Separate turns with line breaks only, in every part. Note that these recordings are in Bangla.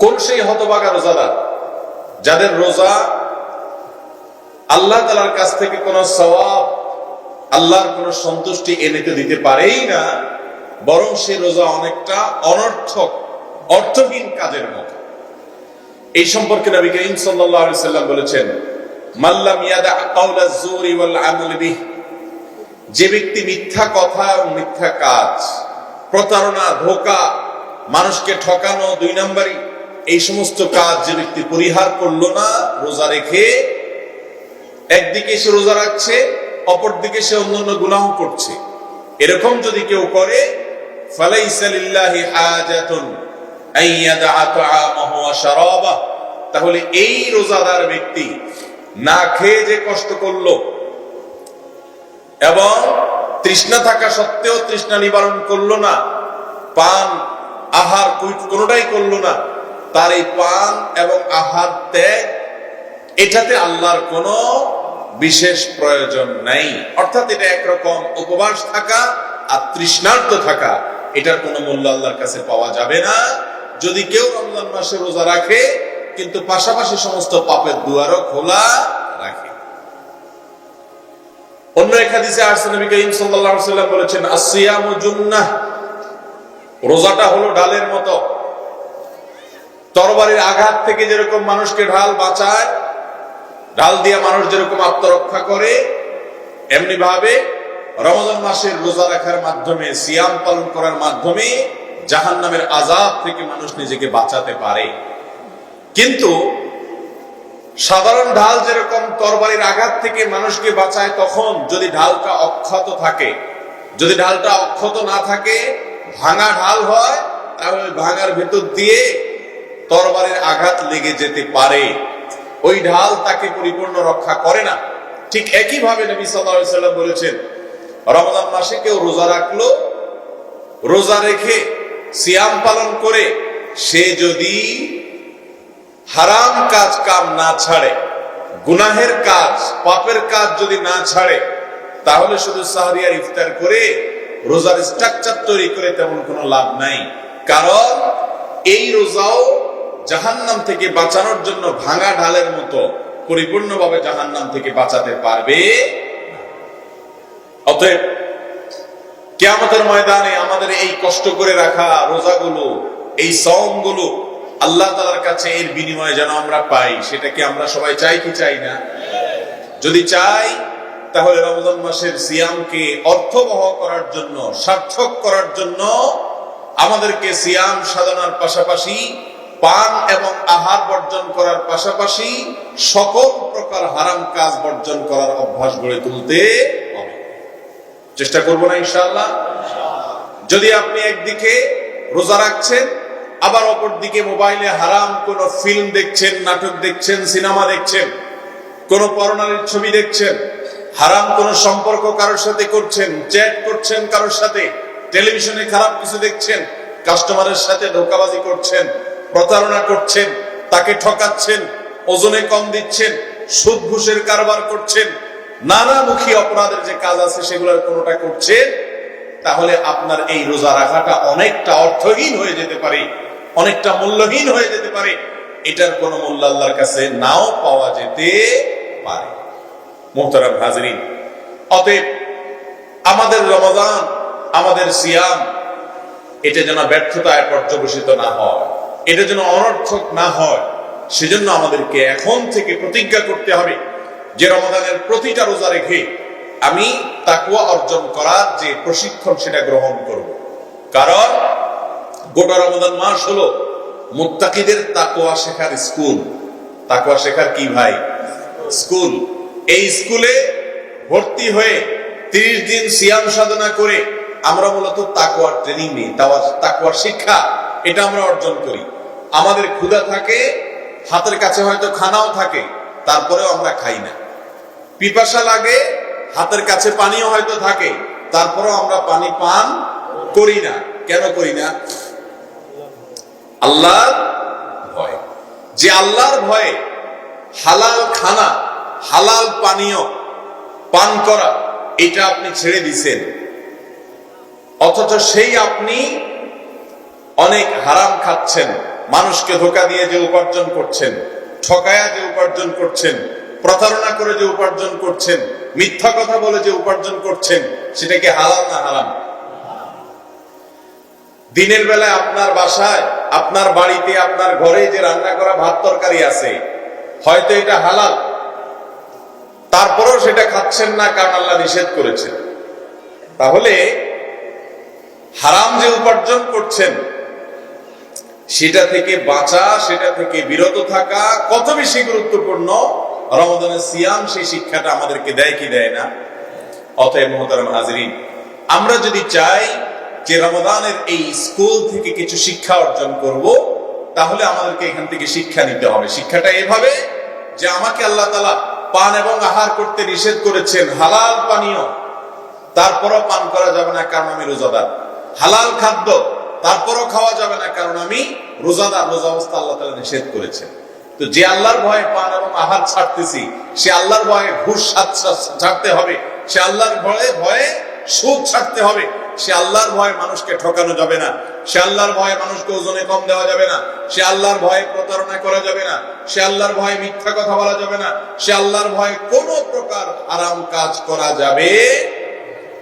কোন সেই হতবাগা রোজাদার যাদের রোজা আল্লাহ তালার কাছ থেকে কোনো সওয়াব, আল্লাহর কোনো সন্তুষ্টি এনে তো দিতে পারেই না, বরং সে রোজা অনেকটা অনর্থক, অর্থহীন কাজের মতো। এই সম্পর্কে নবী করিম সাল্লাল্লাহু সাল্লাম বলেছেন মাল্লাম ইয়াদা কাউলা যুরি ওয়াল আমাল বিহ যে ব্যক্তি মিথ্যা কথা এবং মিথ্যা কাজ, প্রতারণা, ধোকা, মানুষকে ঠকানো দুই নাম্বারই। এই সমস্ত কাজ যে ব্যক্তি পরিহার করল না, রোজা রেখে একদিকে সে রোজা রাখছে, অপরদিকে সে অন্যান্য গুনাহ করছে। এরকম যদি কেউ করে তাহলে এই রোজাদার ব্যক্তি না খেয়ে যে কষ্ট করল এবং তৃষ্ণা থাকা সত্ত্বেও তৃষ্ণা নিবারণ করল না, পান, আহার কোনোটাই করল না তার এই পান এবং আহার ত্যাগ, এটাতে আল্লাহর কোনো বিশেষ প্রয়োজন নাই। অর্থাৎ এটা একরকম উপবাস থাকা আর তৃষ্ণার্ত থাকা, এটার কোনো মূল্য আল্লাহর কাছে পাওয়া যাবে না। যদি কেউ রমজান মাসে রোজা রাখে, কিন্তু পাশাপাশি সমস্ত পাপের দুয়ারও খোলা রাখে। অন্য এক হাদিসে আসছে নবী করিম সাল্লাল্লাহু আলাইহি সাল্লাম বলেছেন আসিয়ামু জুন্নাহ। রোজাটা হলো ডালের মতো। তরবারির আঘাত থেকে যেরকম মানুষকে ঢাল বাঁচায়, ঢাল দিয়ে মানুষ যেরকম আত্মরক্ষা করে এমনি ভাবে রমজান মাসের রোজা রাখার মাধ্যমে, সিয়াম পালন করার মাধ্যমে জাহান নামের আজাব থেকে মানুষ নিজেকে বাঁচাতে পারে। কিন্তু সাধারণ ঢাল যেরকম তরবারির আঘাত থেকে মানুষকে বাঁচায়, তখন যদি ঢালটা অক্ষত থাকে, যদি ঢালটা অক্ষত না থাকে, ভাঙা ঢাল হয়, তাহলে ভাঙার ভেতর দিয়ে তরবারির আঘাত লেগে যেতে পারে। ওই ঢাল তাকে পরিপূর্ণ রক্ষা করে না। ঠিক একই ভাবে নবী সাল্লাম বলেছেন, রমজান মাসে কেউ রোজা রাখল, রোজা রেখে সিয়াম পালন করে, সে যদি হারাম কাজ কাম না ছাড়ে, গুনাহের কাজ, পাপের কাজ যদি না ছাড়ে, তাহলে শুধু সাহরিয়ার ইফতার করে রোজার স্ট্রাকচার তৈরি করে তেমন কোনো লাভ নাই। কারণ এই রোজাও জাহান্নাম থেকে বাঁচানোর জন্য ভাঙা ঢালের মতো পরিপূর্ণভাবে জাহান্নাম থেকে বাঁচাতে পারবে। অতএব কেয়ামতের ময়দানে আমাদের এই কষ্ট করে রাখা রোজাগুলো, এই গুলো আল্লাহ তালার কাছে এর বিনিময়ে যেন আমরা পাই সেটা কি আমরা সবাই চাই কি চাই না যদি চাই, তাহলে রমজান মাসের সিয়ামকে অর্থবহ করার জন্য, সার্থক করার জন্য আমাদেরকে সিয়াম সাধনার পাশাপাশি পান এবং আহার বর্জন করার পাশাপাশি সকল প্রকার হারাম কাজ বর্জন করার অভ্যাস গড়ে তুলতে হবে। চেষ্টা করব না ইনশাল্লাহ যদি আপনি একদিকে রোজা রাখছেন, আবার অপর দিকে মোবাইলে হারাম কোন ফিল্ম দেখছেন, নাটক দেখছেন, সিনেমা দেখছেন, কোন পরনারীর ছবি দেখছেন, হারাম কোন সম্পর্ক কারোর সাথে করছেন, চ্যাট করছেন কারোর সাথে, টেলিভিশনে খারাপ কিছু দেখছেন, কাস্টমারের সাথে ধোকাবাজি করছেন প্রতারণা করছেন, তাকে ঠকাচ্ছেন, ওজনে কম দিচ্ছেন, সুদ ঘুষের কারবার করছেন, নানামুখী অপরাধের যে কাজ আছে সেগুলোর কোনোটা করছেন তাহলে আপনার এই রোজা রাখাটা অনেকটা অর্থহীন হয়ে যেতে পারে, অনেকটা মূল্যহীন হয়ে যেতে পারে। এটার কোনো মূল্য আল্লাহর কাছে নাও পাওয়া যেতে পারে। মোহতারাম হাজরিন, অতএব আমাদের রমাদান আমাদের সিয়াম, এটা যেন ব্যর্থতায় পর্যবসিত না হয়। এটা যেন অনর্থক না হয়, সেজন্য আমাদেরকে এখন থেকে প্রতিজ্ঞা করতে হবে যে রমাদানের প্রতিটা রোজা রেখে আমি তাকুয়া অর্জন করার যে প্রশিক্ষণ সেটা গ্রহণ করব। কারণ গোটা রমাদান মাস হলো মুত্তাকিদের তাকুয়া শেখার স্কুল। তাকুয়া শেখার কি ভাই? স্কুল। এই স্কুলে ভর্তি হয়ে তিরিশ দিন সিয়াম সাধনা করে আমরা মূলত তাকুয়ার ট্রেনিং নিই তাকুয়ার শিক্ষা, এটা আমরা অর্জন করি। আমাদের ক্ষুধা থাকে, হাতের কাছে হয়তো খানাও থাকে, তারপরেও আমরা খাই না। পিপাসা লাগে, হাতের কাছে পানিও হয়তো থাকে, তারপরেও আমরা পানি পান করি না। কেন করি না? আল্লাহর ভয়। যে আল্লাহর ভয়ে হালাল খানা, হালাল পানীয় পান করা, এটা আপনি ছেড়ে দিছেন। অথচ সেই আপনি অনেক হারাম খাচ্ছেন। মানুষকে ধোকা দিয়ে যে উপার্জন করছেন, ঠকায়া যে উপার্জন করছেন, প্রতারণা করে যে উপার্জন করছেন, মিথ্যা কথা বলে যে উপার্জন করছেন, সেটা কি না হারাম? দিনের বেলায় আপনার বাসায়, আপনার বাড়িতে, আপনার ঘরে যে রান্না করা ভাত তরকারি আছে, হয়তো এটা হালাল। তারপরেও সেটা খাচ্ছেন না কারণ আল্লাহ নিষেধ করেছেন। তাহলে হারাম যে উপার্জন করছেন সেটা থেকে বাঁচা, সেটা থেকে বিরত থাকা কত বেশি গুরুত্বপূর্ণ? রমদানের সিয়াম সেই শিক্ষাটা আমাদেরকে দেয় কি দেয় না? অতএব মোহতারাম হাজরিন, আমরা যদি চাই যে রমদানের এই স্কুল থেকে কিছু শিক্ষা অর্জন করব, তাহলে আমাদেরকে এখান থেকে শিক্ষা নিতে হবে। শিক্ষাটা এভাবে যে আমাকে আল্লাহ তালা পান এবং আহার করতে নিষেধ করেছেন, হালাল পানীয়, তারপরও পান করা যাবে না কারণ আমি রোজাদার। হালাল খাদ্য তারপরও খাওয়া যাবে না, কারণ আমি রোজাদার, রোজা অবস্থা আল্লাহ তালা নিষেধ করেছেন। তো যে আল্লাহর ভয়ে পান এবং আহার ছাড়তেছি, সে আল্লাহর ভয়ে ঘুষ ছাড়তে হবে, সে আল্লাহর ভয়ে ভয়ে সুদ ছাড়তে হবে, সে আল্লাহর ভয়ে মানুষকে ঠকানো যাবে না, সে আল্লাহর ভয়ে মানুষকে ওজনে কম দেওয়া যাবে না, সে আল্লাহর ভয়ে প্রতারণা করা যাবে না, সে আল্লাহর ভয়ে মিথ্যা কথা বলা যাবে না, সে আল্লাহর ভয়ে কোনো প্রকার আরাম কাজ করা যাবে,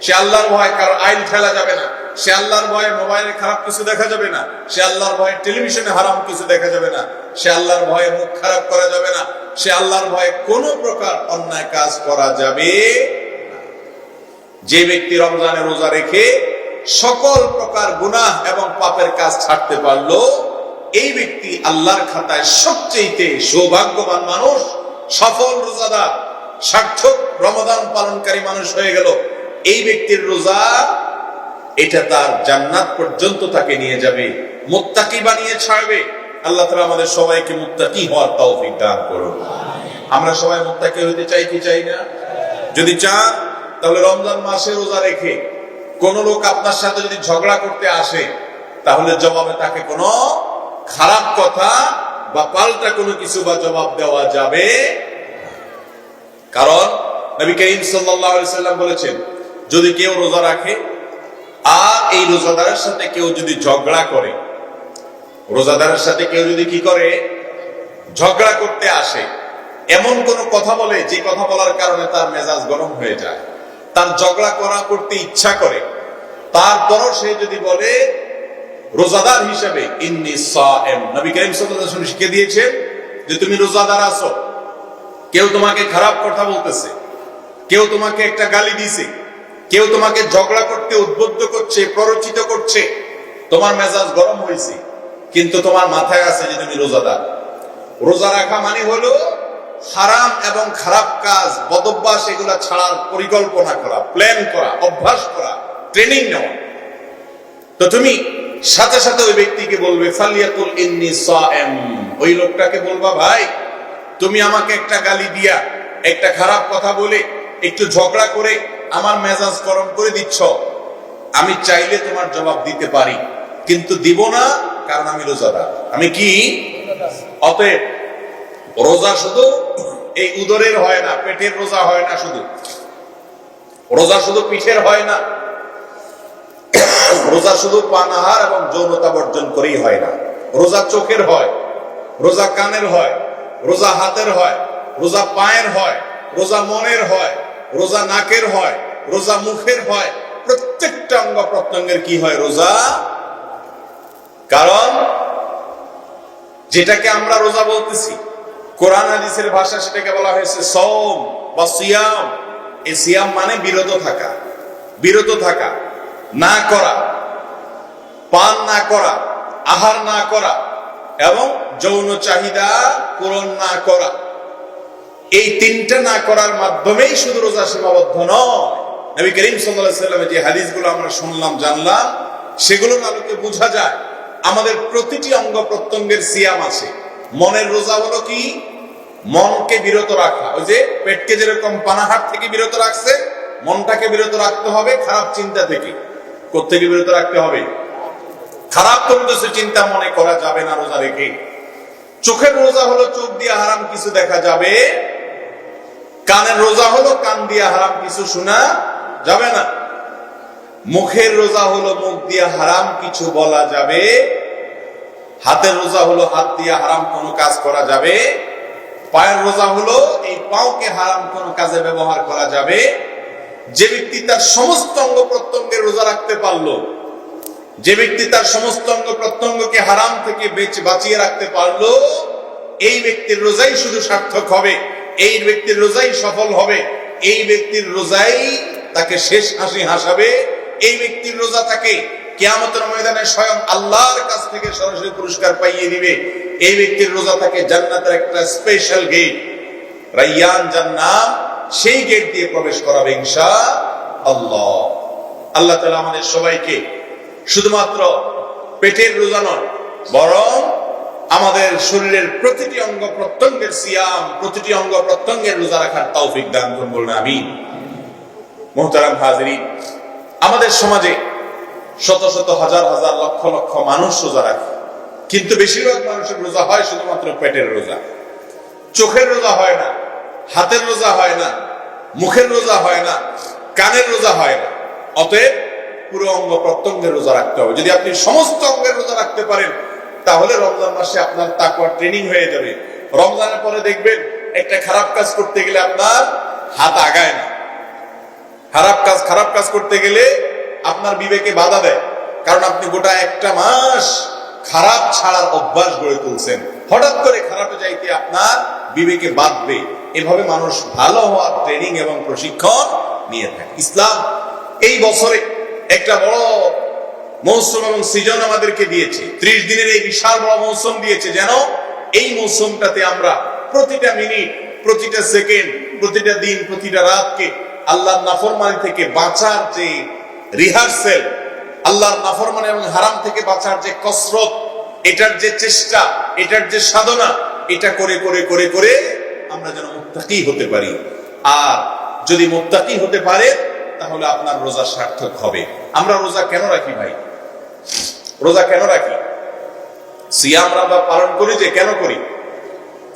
সে আল্লাহর ভয়ে কারও আইন ফেলা যাবে না। সে আল্লাহর ভয়ে মোবাইলে খারাপ কিছু দেখা যাবে না। সে আল্লাহর ভয়ে টেলিভিশনে হারাম কিছু দেখা যাবে না। সে আল্লাহর ভয়ে মুখ খারাপ করা যাবে না। সে আল্লাহর ভয়ে কোনো প্রকার অন্যায় কাজ করা যাবে যে ব্যক্তি রমজানে রোজা রেখে সকল প্রকার গুনাহ এবং পাপের কাজ ছাড়তে পারল, এই ব্যক্তি আল্লাহর খাতায় সবচেয়ে সৌভাগ্যবান মানুষ, সফল রোজাদার, সার্থক রমদান পালনকারী মানুষ হয়ে গেল। এই ব্যক্তির রোজা এটা তার জান্নাত পর্যন্ত তাকে নিয়ে যাবে। মুত্তাকি বানিয়ে ছাড়বে। আল্লাহ তাআলা আমাদের সবাইকে মুত্তাকি হওয়ার তৌফিক দান করুন। আমরা সবাই মুত্তাকি হতে চাই কি চাই না? যদি চান, তাহলে রমজান মাসে রোজা রেখে কোন লোক আপনার সাথে যদি ঝগড়া করতে আসে, তাহলে জবাবে তাকে কোনো খারাপ কথা বা পাল্টা কোনো কিছু বা জবাব দেওয়া যাবে কারণ নবী করিম সাল্লাম বলেছেন, যদি কেউ রোজা রাখে আর এই রোজাদারের সাথে কেউ যদি ঝগড়া করে, রোজাদারের সাথে কেউ যদি কি করে? ঝগড়া করতে আসে। এমন কোন কথা বলে, যে কথা বলার কারণে তার মেজাজ গরম হয়ে যায়। তার ঝগড়া করা করতে ইচ্ছা করে। তারপরও সে যদি বলে, রোজাদার হিসেবে ওয়াসাল্লাম শিখিয়ে দিয়েছেন যে তুমি রোজাদার আছো। কেউ তোমাকে খারাপ কথা বলতেছে। কেউ তোমাকে একটা গালি দিছে কেউ তোমাকে ঝগড়া করতে উদ্বুদ্ধ করছে, প্ররোচিত করছে, তোমার মেজাজ গরম হয়েছে কিন্তু তোমার মাথায় আছে যে তুমি রোজাদার। রোজা রাখা মানে হলো হারাম এবং খারাপ কাজ, বদভ্যাস এগুলা ছাড়ার পরিকল্পনা করা প্ল্যান করা, অভ্যাস করা ট্রেনিং নেওয়া। তো তুমি সাথে সাথে ওই ব্যক্তিকে বলবে, ফালিয়াতুল ইন্নি সাএম। ওই লোকটাকে বলবা, ভাই, তুমি আমাকে একটা গালি দিয়া, একটা খারাপ কথা বলে, একটু ঝগড়া করে আমার মেজাজ গরম করে দিচ্ছ। আমি চাইলে তোমার জবাব দিতে পারি, কিন্তু দিব না কারণ আমি রোজাদার। আমি কি? অতএব রোজা শুধু এই উদরের হয় না, পেটের রোজা হয় না শুধু। রোজা শুধু পিঠের হয় না। রোজা শুধু পানাহার এবং যৌনতা বর্জন করেই হয় না। রোজা চোখের হয়, রোজা কানের হয়, রোজা হাতের হয়, রোজা পায়ের হয়, রোজা মনের হয়, রোজা নাকের হয় রোজা মুখের হয়। প্রত্যেকটা অঙ্গ প্রত্যঙ্গের কি হয় রোজা? কারণ যেটাকে আমরা রোজা বলতেছি, কোরআন হাদিসের ভাষা সেটাকে বলা হয়েছে সৌম বা সিয়াম। এই সিয়াম মানে বিরত থাকা বিরত থাকা, না করা, পান না করা, আহার না করা, এবং যৌন চাহিদা পূরণ না করা। এই তিনটা না করার মাধ্যমেই শুধু রোজা সীমাবদ্ধ নয়। নবী করিম সাল্লাল্লাহু সাল্লামের যে হাদিসগুলো আমরা শুনলাম, জানলাম, সেগুলোর আলোকে বোঝা যায় আমাদের প্রতিটি অঙ্গ প্রত্যঙ্গের সিয়াম আছে। মনের রোজা হলো কি? মনকে বিরত রাখা। ওই যে পেটকে যেরকম পানাহার থেকে বিরত রাখছে, মনটাকে বিরত রাখতে হবে খারাপ চিন্তা থেকে। কোথেকে বিরত রাখতে হবে? খারাপ কোনো কিছু চিন্তা মনে করা যাবে না রোজা রেখে। চোখের রোজা হলো চোখ দিয়ে হারাম কিছু দেখা যাবে। কানের রোজা হলো কান দিয়ে হারাম কিছু শোনা যাবে না। মুখের রোজা হলো মুখ দিয়ে হারাম কিছু বলা যাবে। হাতের রোজা হলো হাত দিয়ে হারাম কোনো কাজ করা যাবে। পায়ের রোজা হলো এই পাওকে হারাম কোনো কাজে ব্যবহার করা যাবে। যে ব্যক্তি তার সমস্ত অঙ্গ প্রত্যঙ্গের রোজা রাখতে পারল, যে ব্যক্তি তার সমস্ত অঙ্গ প্রত্যঙ্গকে হারাম থেকে বেঁচে বাঁচিয়ে রাখতে পারল, এই ব্যক্তির রোজাই শুধু সার্থক হবে, এই ব্যক্তির রোজাই সফল হবে, এই ব্যক্তির রোজাই তাকে শেষ হাসি হাসাবে, এই ব্যক্তির রোজা তাকে কেয়ামতের ময়দানে স্বয়ং আল্লাহর কাছ থেকে সরাসরি পুরস্কার পাইয়ে দিবে। এই ব্যক্তির রোজা তাকে জান্নাতের একটা স্পেশাল গেট রাইয়ান জান্নাত, সেই গেট দিয়ে প্রবেশ করাবে ইনশা আল্লাহ আল্লাহ তালা আমাদের সবাইকে শুধুমাত্র পেটের রোজা নয়, বরং আমাদের শরীরের প্রতিটি অঙ্গ প্রত্যঙ্গের সিয়াম, প্রতিটি অঙ্গ প্রত্যঙ্গের রোজা রাখার তৌফিক দান করুন আমি মোহতারাম হাজরি, আমাদের সমাজে শত শত হাজার হাজার লক্ষ লক্ষ মানুষ রোজা রাখে। কিন্তু বেশিরভাগ মানুষের রোজা হয় শুধুমাত্র পেটের রোজা। চোখের রোজা হয় না, হাতের রোজা হয় না, মুখের রোজা হয় না, কানের রোজা হয় না। অতএব পুরো অঙ্গ প্রত্যঙ্গের রোজা রাখতে হবে। যদি আপনি সমস্ত অঙ্গের রোজা রাখতে পারেন, তাহলে রমজান মাসে আপনার তাকুয়ার ট্রেনিং হয়ে যাবে। রমজানের পরে দেখবেন, একটা খারাপ কাজ করতে গেলে আপনার হাত আগায় না। খারাপ কাজ খারাপ কাজ করতে গেলে আপনার বিবেকে বাধা দেয়। কারণ আপনি গোটা একটা মাস খারাপ ছাড়ার অভ্যাস গড়ে তুলছেন। হঠাৎ করে খারাপে যাইতে আপনার বিবেকে বাঁধবে। এভাবে মানুষ ভালো হওয়ার ট্রেনিং এবং প্রশিক্ষণ নিয়ে থাকে। ইসলাম এই বছরে একটা বড় মৌসুম এবং সিজন আমাদেরকে দিয়েছে। ত্রিশ দিনের এই বিশাল বড় মৌসুম দিয়েছে যেন এই মৌসুমটাতে আমরা প্রতিটা মিনিট প্রতিটা সেকেন্ড প্রতিটা দিন, প্রতিটা রাতকে আল্লাহর নাফরমানি থেকে বাঁচার যে রিহার্সেল আল্লাহর নাফরমানি এবং হারাম থেকে বাঁচার যে কসরত, এটার যে চেষ্টা, এটার যে সাধনা, এটা করে করে করে করে আমরা যেন মুত্তাকি হতে পারি। আর যদি মুত্তাকি হতে পারে, তাহলে আপনার রোজা সার্থক হবে। আমরা রোজা কেন রাখি ভাই? রোজা কেন রাখি? সিয়াম আমরা পালন করি যে কেন করি?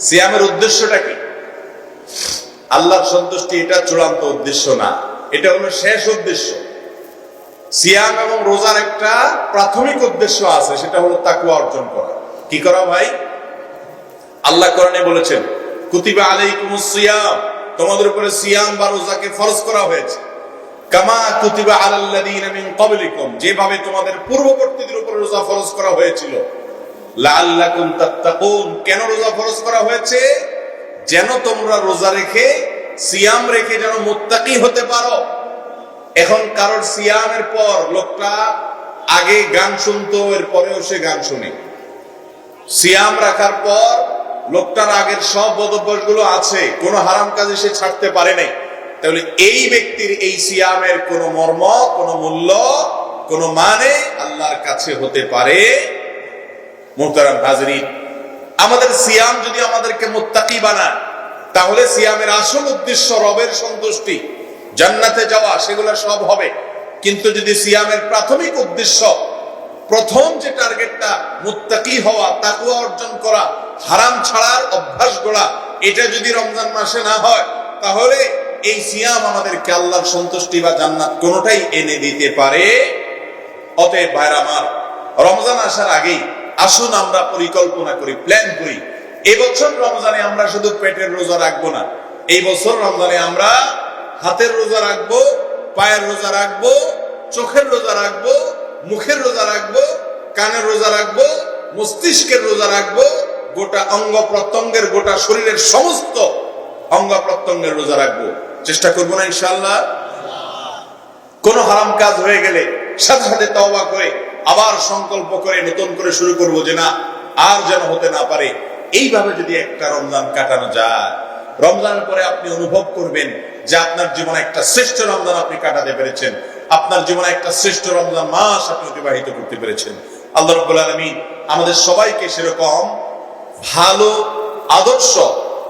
সিয়ামের উদ্দেশ্যটা কি? আল্লাহর সন্তুষ্টি এটা চূড়ান্ত উদ্দেশ্য না। এটা হলো শেষ উদ্দেশ্য। সিয়াম এবং রোজার একটা প্রাথমিক উদ্দেশ্য আছে, সেটা হলো তাকুয়া অর্জন করা। কি করা ভাই? আল্লাহ কোরআনে বলেছেন, কুতিবা আলাইকুমুস সিয়াম। তোমাদের উপরে সিয়াম বা রোজাকে ফরজ করা হয়েছে। কামা কুতিবা আলাল্লাযীনা মিন ক্বাবলিকুম। যেভাবে তোমাদের পূর্ববর্তীদের উপরে রোজা ফরজ করা হয়েছিল। লাআল্লাকুম তাত্তাকুন। কেন রোজা ফরজ করা হয়েছে? যেন তোমরা রোজা রেখে সিয়াম রেখে যেন মুত্তাকি হতে পারো। এখন কারোর সিয়ামের পর লোকটা আগে গান শুনতো এর পরেও সে গান শুনে। সিয়াম রাখার পর লোকটার আগের সব বদভ্যাসগুলো আছে, কোনো হারাম কাজে সে ছাড়তে পারে নাই। তাহলে এই ব্যক্তির এই সিয়ামের কোনো মর্ম, কোনো মূল্য, কোনো মানে আল্লাহর কাছে হতে পারে। মোহতারাম হাজরিন আমাদের সিয়াম যদি আমাদেরকে মুত্তাকি বানায়, তাহলে সিয়ামের আসল উদ্দেশ্য রবের সন্তুষ্টি। জান্নাতে যাওয়া, সেগুলো সব হবে। কিন্তু যদি সিয়ামের প্রাথমিক উদ্দেশ্য, প্রথম যে টার্গেটটা মুত্তাকি হওয়া, তাকুয়া অর্জন করা, হারাম ছাড়ার অভ্যাস গড়া, এটা যদি রমজান মাসে না হয়, তাহলে এই সিয়াম আমাদেরকে আল্লাহর সন্তুষ্টি বা জান্নাত কোনোটাই এনে দিতে পারে। অতএব ভাইরা আমার, রমজান আসার আগেই আসুন আমরা পরিকল্পনা করি প্ল্যান করি। এবছর রমজানে আমরা শুধু পেটের রোজা রাখব না, এই বছর রমজানে আমরা হাতের রোজা রাখব, পায়ের রোজা রাখব, চোখের রোজা রাখব, মুখের রোজা রাখব, কানের রোজা রাখব, মস্তিষ্কের রোজা রাখব, গোটা অঙ্গ প্রত্যঙ্গের, গোটা শরীরের সমস্ত অঙ্গ প্রত্যঙ্গের রোজা রাখব। চেষ্টা করব না ইনশাল্লাহ কোন হারাম কাজ হয়ে গেলে সাথে সাথে তওবা করে আবার সংকল্প করে, নতুন করে শুরু করব যে না, আর যেন হতে না পারে। এইভাবে যদি একটা রমজান কাটানো যায়, রমজানের পরে আপনি অনুভব করবেন যে আপনার জীবনে একটা শ্রেষ্ঠ রমজান আপনি কাটাতে পেরেছেন। আপনার জীবনে একটা শ্রেষ্ঠ রমজান মাস আপনি অতিবাহিত করতে পেরেছেন। আল্লাহ রব্বুল আলমী আমাদের সবাইকে সেরকম ভালো, আদর্শ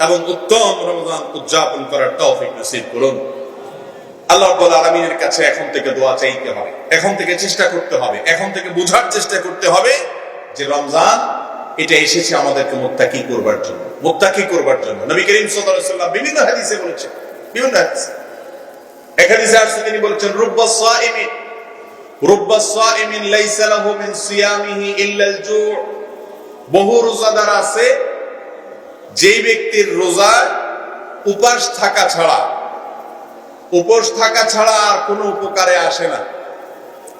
এবং উত্তম রমজান উদযাপন করার তৌফিক নসিব করুন। আল্লাহ রব্বুল আলমিনের কাছে এখন থেকে দোয়া চাইতে হবে। এখন থেকে চেষ্টা করতে হবে। এখন থেকে বুঝার চেষ্টা করতে হবে যে রমজান, এটা এসেছে আমাদেরকে মোত্তাকি করবার জন্য, মোত্তাকি করবার জন্য। নবী করিম সাল্লাম বিভিন্ন হাদিসে বলেছেন, বিভিন্ন হাদিসে। এক তিনি বলেছেন, রুব্বা সাইমিন রুব্বা সাইমিন লাইসা লাহু মিন সিয়ামিহি ইল্লা আল জু' বহু রোজাদার আছে, যেই ব্যক্তির রোজা উপাস থাকা ছাড়া উপোস থাকা ছাড়া আর কোনো উপকারে আসে না।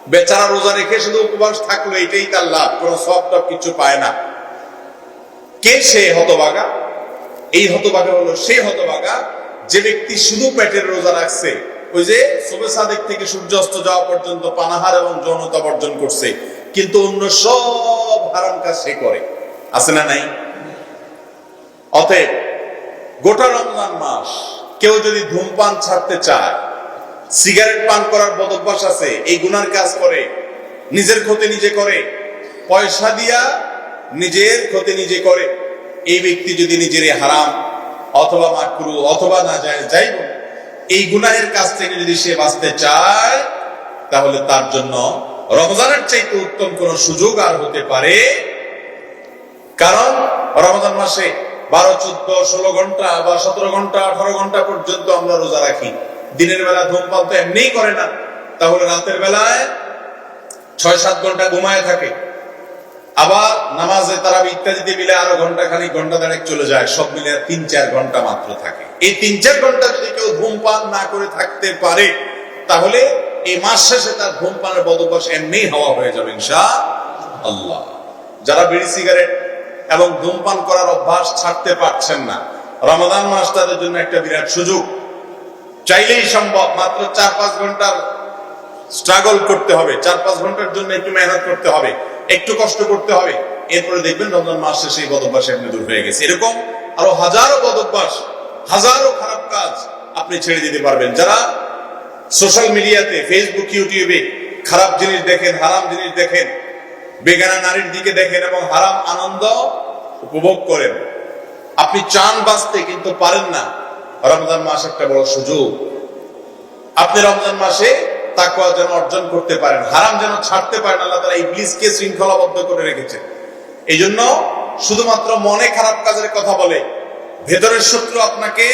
বেচারা রোজা রেখে শুধু উপবাস থাকল, এটাই তার লাভ, কোনো সব কিছু পায় না। কে সে হতবাগা এই হতবাগা হলো সেই হতবাগা যে ব্যক্তি শুধু পেটের রোজা রাখছে। ওই যে সুবে সাদেক থেকে সূর্যাস্ত যাওয়া পর্যন্ত পানাহার এবং যৌনতা বর্জন করছে। কিন্তু অন্য সব হারাম কাজ সে করে। আছে না নাই? অতএব গোটা রমজান মাস কেউ যদি ধূমপান ছাড়তে চায়, সিগারেট পান করার বদভ্যাস আছে, এই গুনার কাজ করে, নিজের ক্ষতি নিজে করে, পয়সা দিয়া নিজের ক্ষতি নিজে করে, এই ব্যক্তি যদি নিজের হারাম অথবা মাকরু অথবা না যায় যাই এই গুনাহের কাছ থেকে যদি সে বাঁচতে চায়, তাহলে তার জন্য রমজানের চাইতে উত্তম কোন সুযোগ আর হতে পারে। কারণ রমজান মাসে বারো, চোদ্দ, ষোলো ঘণ্টা বা সতেরো ঘণ্টা, আঠারো ঘণ্টা পর্যন্ত আমরা রোজা রাখি। দিনের বেলা ধূমপান তো এমনিই করে না। তাহলে রাতের বেলায় ছয়, সাত ঘণ্টা ঘুমায় থাকে। আবার নামাজে তারা ইত্যাদিতে মিলে আরও ঘণ্টা খানিক ঘণ্টা দাঁড়িয়ে চলে যায়। সব মিলে তিন, চার ঘণ্টা মাত্র থাকে। এই তিন, চার ঘণ্টা যদি কেউ ধূমপান না করে থাকতে পারে, তাহলে এই মাস শেষে তার ধূমপানের বদভ্যাস এমনি হওয়া হয়ে যাবে ইনশা আল্লাহ। যারা বিড়ি, সিগারেট এবং ধূমপান করার অভ্যাস ছাড়তে পারছেন না। রমাদান মাস তাদের জন্য একটা বিরাট সুযোগ। চাইলেই সম্ভব, মাত্র চার পাঁচ ঘণ্টার স্ট্রাগল করতে হবে। চার পাঁচ ঘণ্টার জন্য একটু মেহনত করতে হবে, একটু কষ্ট করতে হবে। এরপরে দেখবেন রমজান মাস এই বদভ্যাস এমনি দূর হয়ে গেছে। এরকম আরও হাজারো বদভ্যাস, হাজারো খারাপ কাজ আপনি ছেড়ে দিতে পারবেন। যারা সোশ্যাল মিডিয়াতে ফেসবুক ইউটিউবে খারাপ জিনিস দেখেন, হারাম জিনিস দেখেন বেগানা নারীর দিকে দেখেন এবং হারাম আনন্দ উপভোগ করেন। আপনি চান বাঁচতে, কিন্তু পারেন না। রমজান মাস একটা বড় সুযোগ। আপনি রমজান মাসে তাকওয়া যেন অর্জন করতে পারেন, হারাম যেন ছাড়তে পারেন, আল্লাহ তালা ইবলিসকে শৃঙ্খলাবদ্ধ করে রেখেছেন। এই জন্য শুধুমাত্র মনে খারাপ কাজের কথা বলে, ভেতরের শত্রু আপনাকে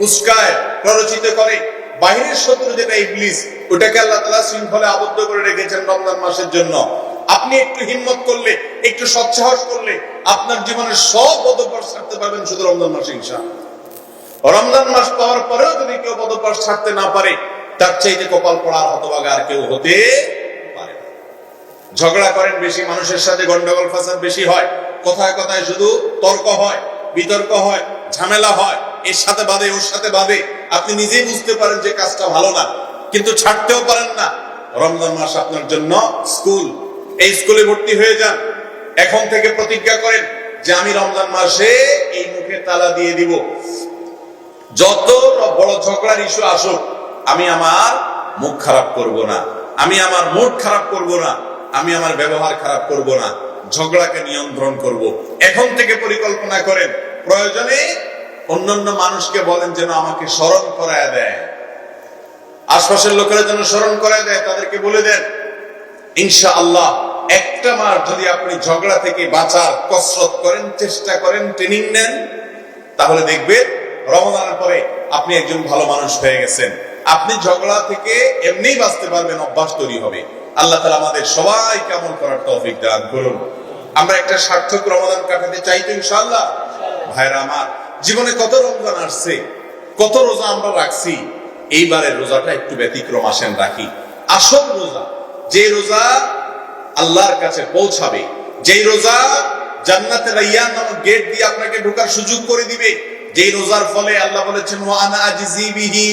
উস্কায়, প্ররোচিত করে, বাহিরের শত্রু যেটা ইবলিস, ওটাকে আল্লাহ তালা শৃঙ্খলে আবদ্ধ করে রেখেছেন রমজান মাসের জন্য। আপনি একটু হিম্মত করলে, একটু সৎসাহস করলে আপনার জীবনের সব বদভ্যাস ছাড়তে পারবেন শুধু রমজান মাসে ইনশাআল্লাহ। রমজান মাস পাওয়ার পরেও যদি কেউ পদপাস ছাড়তে না পারে, তার চাইতে কপাল পড়ার হতভাগা আর কেউ হতে পারে ঝগড়া করেন বেশি, মানুষের সাথে গন্ডগোল ফাসাদ বেশি হয়। কথায় কথায় শুধু তর্ক হয়, বিতর্ক হয়, ঝামেলা হয়, এর সাথে বাদে ওর সাথে বাদে আপনি নিজেই বুঝতে পারেন যে কাজটা ভালো না, কিন্তু ছাড়তেও পারেন না। রমজান মাস আপনার জন্য স্কুল এই স্কুলে ভর্তি হয়ে যান। এখন থেকে প্রতিজ্ঞা করেন যে আমি রমজান মাসে এই মুখে তালা দিয়ে দিব। যত বড় ঝগড়ার ইস্যু আসুক, আমি আমার মুখ খারাপ করব না। আমি আমার মুড খারাপ করব না। আমি আমার ব্যবহার খারাপ করব না। ঝগড়াকে নিয়ন্ত্রণ করব। এখন থেকে পরিকল্পনা করেন। প্রয়োজনে অন্যান্য মানুষকে বলেন যেন আমাকে স্মরণ করায় দেয়। আশপাশের লোকেরা যেন স্মরণ করায় দেয়, তাদেরকে বলে দেন ইনশা আল্লাহ একটা মাস যদি আপনি ঝগড়া থেকে বাঁচার কসরত করেন, চেষ্টা করেন ট্রেনিং নেন, তাহলে দেখবেন রমজানের পরে আপনি একজন ভালো মানুষ হয়ে গেছেন। আপনি ঝগড়া থেকে এমনিই বাঁচতে পারবেন, অভ্যাস তৈরি হবে। আল্লাহ তালা আমাদের সবাই কেমন করার তৌফিক দান করুন। আমরা একটা সার্থক রমজান কাটাতে চাই তো ইনশাআল্লাহ। ভাইরা আমার, জীবনে কত রমজান আসছে, কত রোজা আমরা রাখছি, এইবারের রোজাটা একটু ব্যতিক্রম আসেন রাখি। আসল রোজা যে রোজা আল্লাহর কাছে পৌঁছাবে, যেই রোজা জান্নাতের রাইয়ান নামক গেট দিয়ে আপনাকে ঢোকার সুযোগ করে দিবে, যেই রোজার ফলে আল্লাহ বলেছেন, ওয়া আনা আজিজি বিহি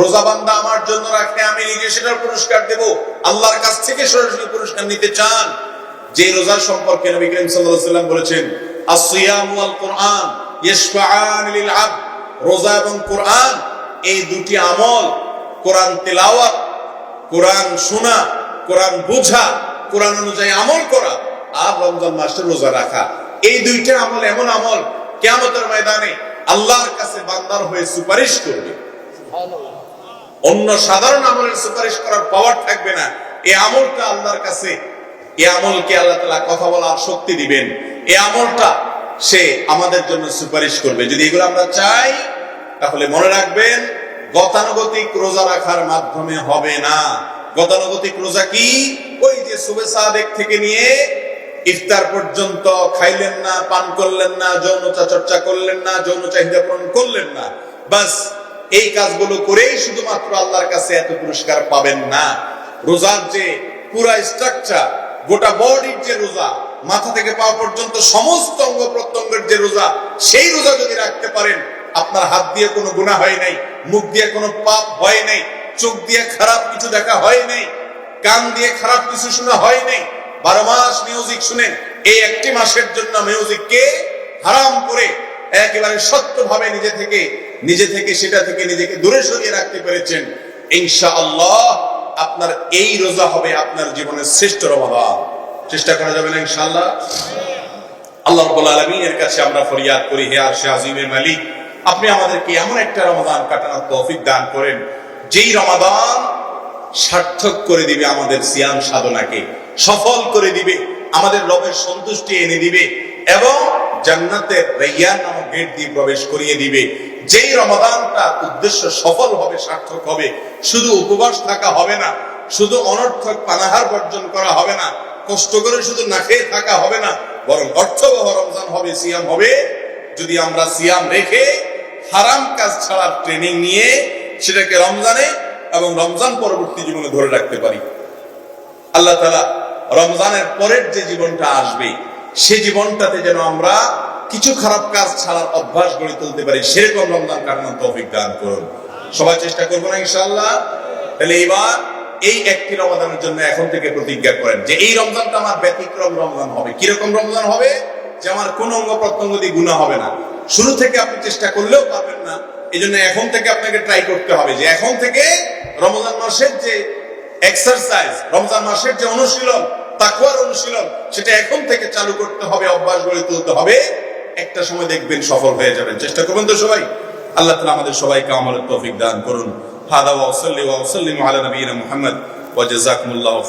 রোজা বান্দা আমার জন্য রাখতে আমি নিজে সেটার পুরস্কার দেব, আল্লাহর কাছ থেকে সরাসরি পুরস্কার নিতে চান। যে রোজার সম্পর্কে নবী করিম সাল্লাল্লাহু আলাইহি সাল্লাম বলেছেন as-সিয়াম ওয়াল কুরআন ইয়াশফাআন লিল আবদ রোজা এবং কোরআন, এই দুটি আমল, কোরআন তেলাওয়াত, কোরআন শোনা কোরআন বোঝা, কোরআন অনুযায়ী আমল করা, আর রমজান মাসে রোজা রাখা। এই দুইটা আমল এমন আমল, কেয়ামতের ময়দানে আল্লাহর কাছে বান্দার হয়ে সুপারিশ করবে। অন্য সাধারণ আমলের সুপারিশ করার পাওয়ার থাকবে না। এই আমলটা আল্লাহর কাছে, এই আমলকে আল্লাহ তালা কথা বলার শক্তি দিবেন। এই আমলটা সে আমাদের জন্য সুপারিশ করবে। যদি এগুলো আমরা চাই, তাহলে মনে রাখবেন, গতানুগতিক রোজা রাখার মাধ্যমে হবে না। গতানুগতিক রোজা কি? ওই যে সুবে সাদেক থেকে নিয়ে ইফতার পর্যন্ত খাইলেন না, পান করলেন না যৌনতা চর্চা করলেন না, যৌন চাহিদা পূরণ করলেন না। বাস এই কাজগুলো করেই শুধুমাত্র আল্লাহর কাছে এত পুরস্কার পাবেন না। রোজার যে পুরা স্ট্রাকচার গোটা বডির যে রোজা, মাথা থেকে পাওয়া পর্যন্ত সমস্ত অঙ্গ প্রত্যঙ্গের যে রোজা, সেই রোজা যদি রাখতে পারেন, আপনার হাত দিয়ে কোনো গুণা হয় নাই, মুখ দিয়ে কোনো পাপ হয় নাই চোখ দিয়ে খারাপ কিছু দেখা হয় নাই, কান দিয়ে খারাপ কিছু শোনা হয় নাই। বারো মাস মিউজিক শুনেন, এই একটি মাসের জন্য মিউজিককে হারাম করে একেবারে সত্যভাবে নিজে থেকে নিজে থেকে সেটা থেকে নিজেকে দূরে সরিয়ে রাখতে পেরেছেন। ইনশা আল্লাহ আপনার এই রোজা হবে আপনার জীবনের শ্রেষ্ঠ রমাদান। চেষ্টা করা যাবে না ইনশাআল্লাহ? আল্লাহ রব্বুল আলামিনের কাছে আমরা ফরিয়াদ করি, হে আরশে আজিমের মালিক, আপনি আমাদেরকে এমন একটা রমাদান কাটানোর তৌফিক দান করেন। যেই রমাদান সার্থক করে দিবে আমাদের সিয়াম সাধনাকে, সফল করে দিবে, আমাদের রবের সন্তুষ্টি এনে দিবে এবং জান্নাতের রাইয়ান নামক গেট দিয়ে প্রবেশ করিয়ে দিবে। যেই রমাদানটা উদ্দেশ্য সফল হবে, সার্থক হবে, শুধু উপবাস থাকা হবে না, শুধু অনর্থক পানাহার বর্জন করা হবে না, কষ্ট করে শুধু না খেয়ে থাকা হবে না, বরং অর্থবহ রমজান হবে, সিয়াম হবে। যদি আমরা সিয়াম রেখে হারাম কাজ ছাড়ার ট্রেনিং নিয়ে সেটাকে রমজানে এবং রমজান পরবর্তী জীবনে ধরে রাখতে পারি। আল্লাহ তালা রমজানের পরের যে জীবনটা আসবে, সে জীবনটাতে যেন আমরা কিছু খারাপ কাজ ছাড়ার অভ্যাস গড়ে তুলতে পারি, সেরকম রমজান কাটানোর তৌফিক দান করুন। সবাই চেষ্টা করব না ইনশাল্লাহ তাহলে এইবার এই একটি রমজানের জন্য এখন থেকে প্রতিজ্ঞা করেন যে এই রমজানটা আমার ব্যতিক্রম রমজান হবে। কীরকম রমজান হবে? যে আমার কোন অঙ্গ প্রত্যঙ্গ দিয়ে গুণা হবে না। শুরু থেকে আপনি চেষ্টা করলেও পারবেন না। এই জন্য এখন থেকে আপনাকে ট্রাই করতে হবে যে এখন থেকে রমজান মাসের যে এক্সারসাইজ রমজান মাসের যে অনুশীলন তাকুয়ার অনুশীলন, সেটা এখন থেকে চালু করতে হবে, অভ্যাস গড়ে তুলতে হবে। একটা সময় দেখবেন সফল হয়ে যাবেন। চেষ্টা করবেন তো সবাই। আল্লাহ তালা আমাদের সবাইকে আমলের তৌফিক দান করুন। হাদা ওয়া ওয়া আলা নবিয়িনা মুহাম্মদ। ওয়া জাযাকুমুল্লাহু